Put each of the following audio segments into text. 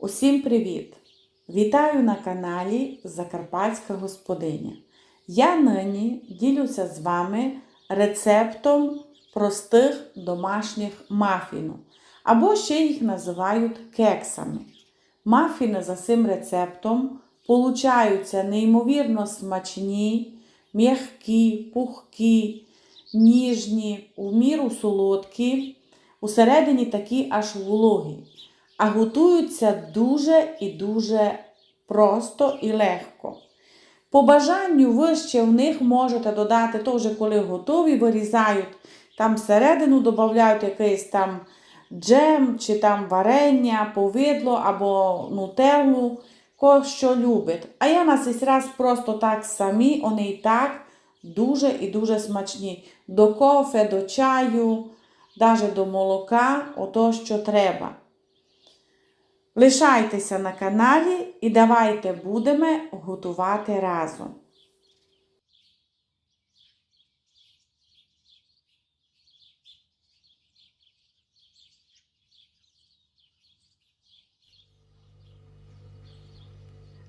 Усім привіт! Вітаю на каналі Закарпатська Господиня. Я нині ділюся з вами рецептом простих домашніх мафінів, або ще їх називають кексами. Мафіни за цим рецептом получаються неймовірно смачні, м'які, пухкі, ніжні, у міру солодкі, усередині такі аж вологі а готуються дуже і дуже просто і легко. По бажанню ви ще в них можете додати, то вже коли готові, вирізають, там всередину додають якийсь там джем чи там варення, повидло або нутеллу, ко що любить. А я на цей раз просто так самі, вони і так дуже і дуже смачні. До кофе, до чаю, навіть до молока, ото що треба. Лишайтеся на каналі і давайте будемо готувати разом.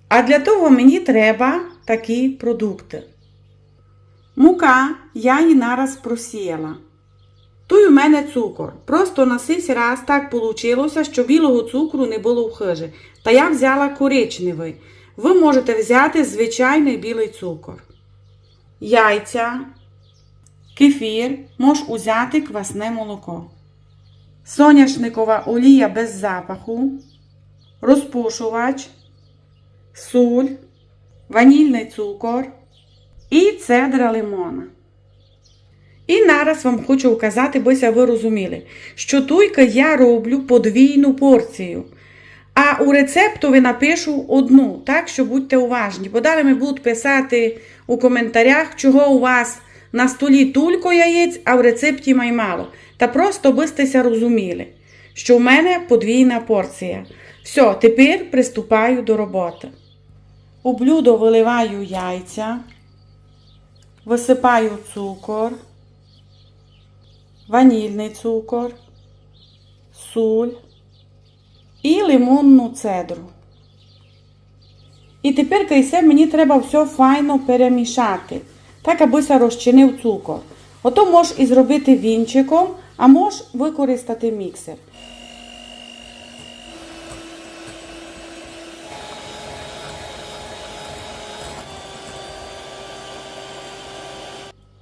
А для того мені треба такі продукти. Мука я її нараз просіяла. Тут у мене цукор. Просто на сись раз так вийшло, що білого цукру не було в хижі. Та я взяла коричневий. Ви можете взяти звичайний білий цукор. Яйця, кефір, можеш узяти квасне молоко. Соняшникова олія без запаху, розпушувач, суль, ванільний цукор і цедра лимона. І нараз вам хочу вказати, бося ви розуміли, що туйка я роблю подвійну порцію. А у рецептові напишу одну, так що будьте уважні. Бо далі ми будуть писати у коментарях, чого у вас на столі тільки яєць, а в рецепті май мало. Та просто бистеся розуміли, що в мене подвійна порція. Все, тепер приступаю до роботи. У блюдо виливаю яйця, висипаю цукор ванільний цукор, суль і лимонну цедру. І тепер кайсе мені треба все файно перемішати, так абися розчинив цукор. Ото можеш і зробити вінчиком, а можеш використати міксер.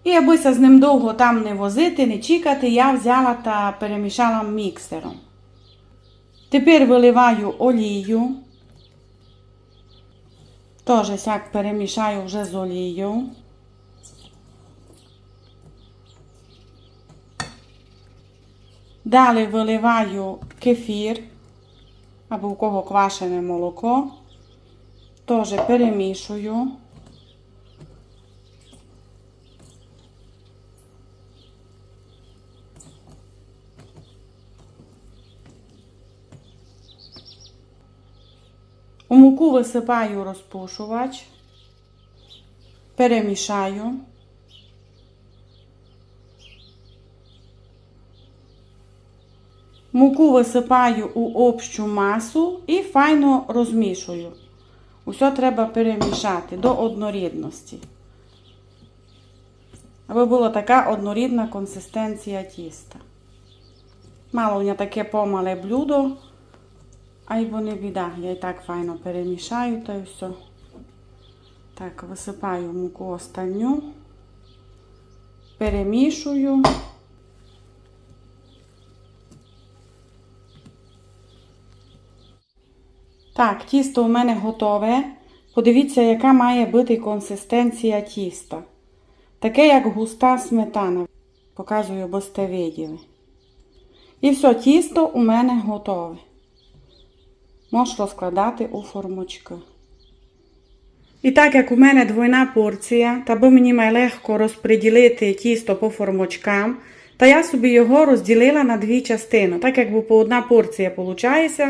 І абися з ним довго там не возити, не чекати, я взяла та перемішала міксером. Тепер виливаю олію. Теж сяк перемішаю вже з олією. Далі виливаю кефір, або у кого квашене молоко. Теж перемішую. Муку висипаю розпушувач, перемішаю. Муку висипаю у общу масу і файно розмішую. Усе треба перемішати до однорідності. Аби була така однорідна консистенція тіста. Мало у мене таке помале блюдо. А й біда. Я і так файно перемішаю та й все. Так, висипаю муку останню, перемішую. Так, тісто у мене готове. Подивіться, яка має бути консистенція тіста. Таке, як густа сметана. Показую, бо сте виділи. І все, тісто у мене готове. Можеш розкладати у формочки. І так як у мене двойна порція, та бо мені має легко розподілити тісто по формочкам, та я собі його розділила на дві частини. Так як по одна порція виходить,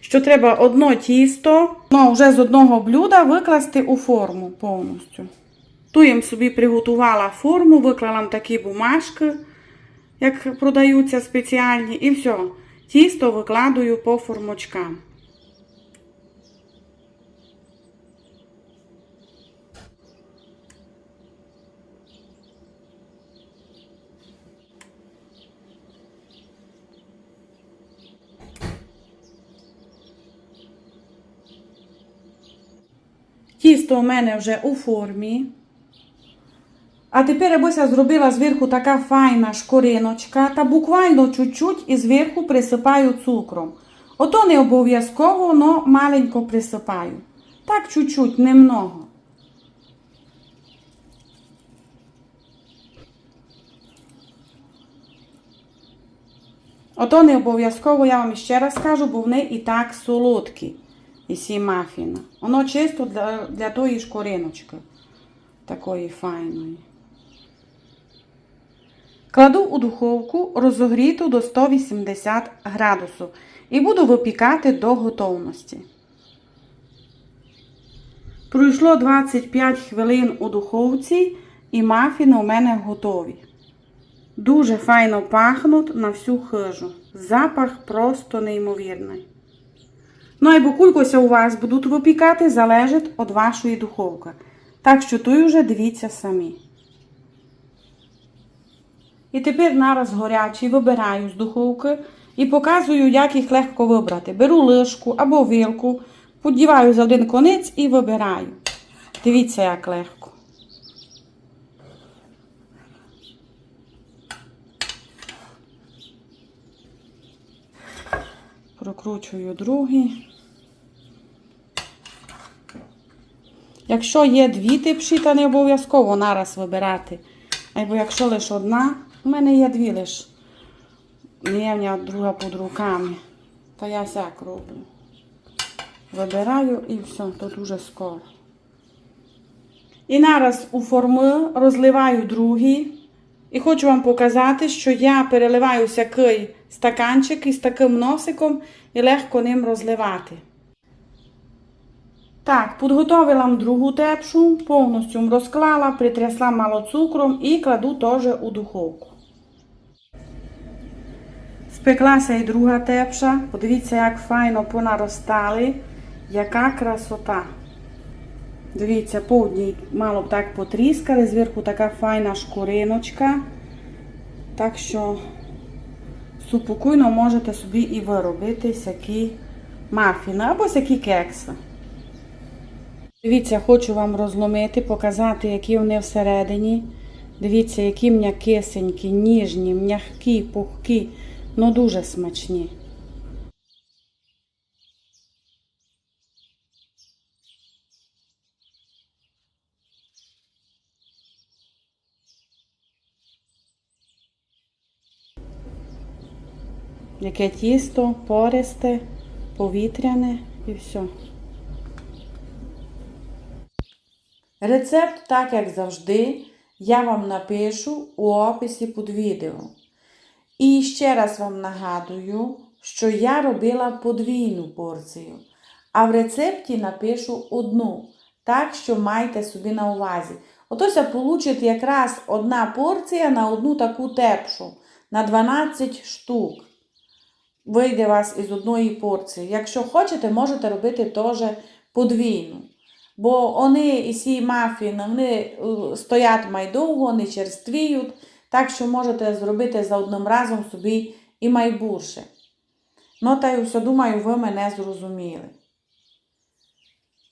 що треба одно тісто ну, вже з одного блюда викласти у форму повністю. Ту я собі приготувала форму, виклала такі бумажки, як продаються спеціальні, і все. Тісто викладую по формочкам. Тісто у мене вже у формі. А тепер я бися зробила зверху така файна шкориночка та буквально чуть-чуть і зверху присипаю цукром. Ото не обов'язково, но маленько присипаю. Так чуть-чуть, немного. Ото не обов'язково, я вам ще раз кажу, бо вони і так солодкі. І сі мафіна. Воно чисто для, для тої шкориночки. Такої файної. Кладу у духовку розогріту до 180 градусів і буду випікати до готовності. Пройшло 25 хвилин у духовці і мафіни у мене готові. Дуже файно пахнуть на всю хижу. Запах просто неймовірний. Ну і букулькося у вас будуть випікати залежить від вашої духовки. Так що тут вже дивіться самі. І тепер нараз горячий вибираю з духовки і показую, як їх легко вибрати. Беру лишку або вилку, подіваю за один конець і вибираю. Дивіться, як легко. Прокручую другий. Якщо є дві типші, то не обов'язково нараз вибирати. Або якщо лише одна, у мене є дві лише. Одна друга під руками. Та я сяк роблю. Вибираю і все, то дуже скоро. І нараз у форми розливаю другий. І хочу вам показати, що я переливаю всякий стаканчик із таким носиком і легко ним розливати. Так, підготовила другу тепшу, повністю розклала, притрясла мало цукром і кладу теж у духовку. Спеклася і друга тепша. Подивіться, як файно понаростали. Яка красота. Дивіться, по мало б так потріскали, зверху така файна шкуриночка. Так що супокійно можете собі і виробити всякі мафіни або всякі кекси. Дивіться, хочу вам розломити, показати, які вони всередині. Дивіться, які м'якисенькі, ніжні, м'які, пухкі, ну дуже смачні. Яке тісто, пористе, повітряне і все. Рецепт, так як завжди, я вам напишу у описі під відео. І ще раз вам нагадую, що я робила подвійну порцію, а в рецепті напишу одну, так що майте собі на увазі. Отося получить якраз одна порція на одну таку тепшу, на 12 штук. Вийде вас із одної порції. Якщо хочете, можете робити теж подвійну. Бо вони і сі мафіни, вони е, стоять майдовго, не черствіють, так що можете зробити за одним разом собі і майбурше. Ну, та й все, думаю, ви мене зрозуміли.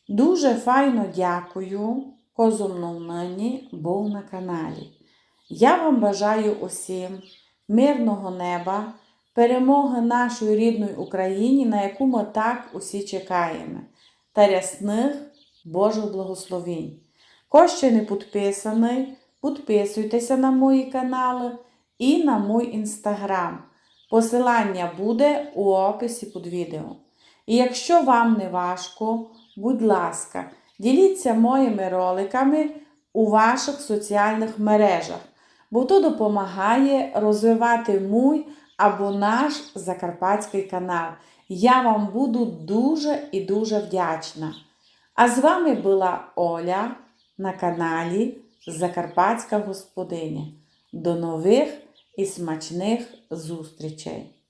Дуже файно дякую, козумно мені був на каналі. Я вам бажаю усім мирного неба, перемоги нашої рідної Україні, на яку ми так усі чекаємо, та рясних Божих благословінь. Ще не підписаний, підписуйтеся на мої канали і на мій інстаграм. Посилання буде у описі під відео. І якщо вам не важко, будь ласка, діліться моїми роликами у ваших соціальних мережах, бо то допомагає розвивати мій або наш закарпатський канал. Я вам буду дуже і дуже вдячна. А з вами була Оля на каналі Закарпатська Господиня. До нових і смачних зустрічей!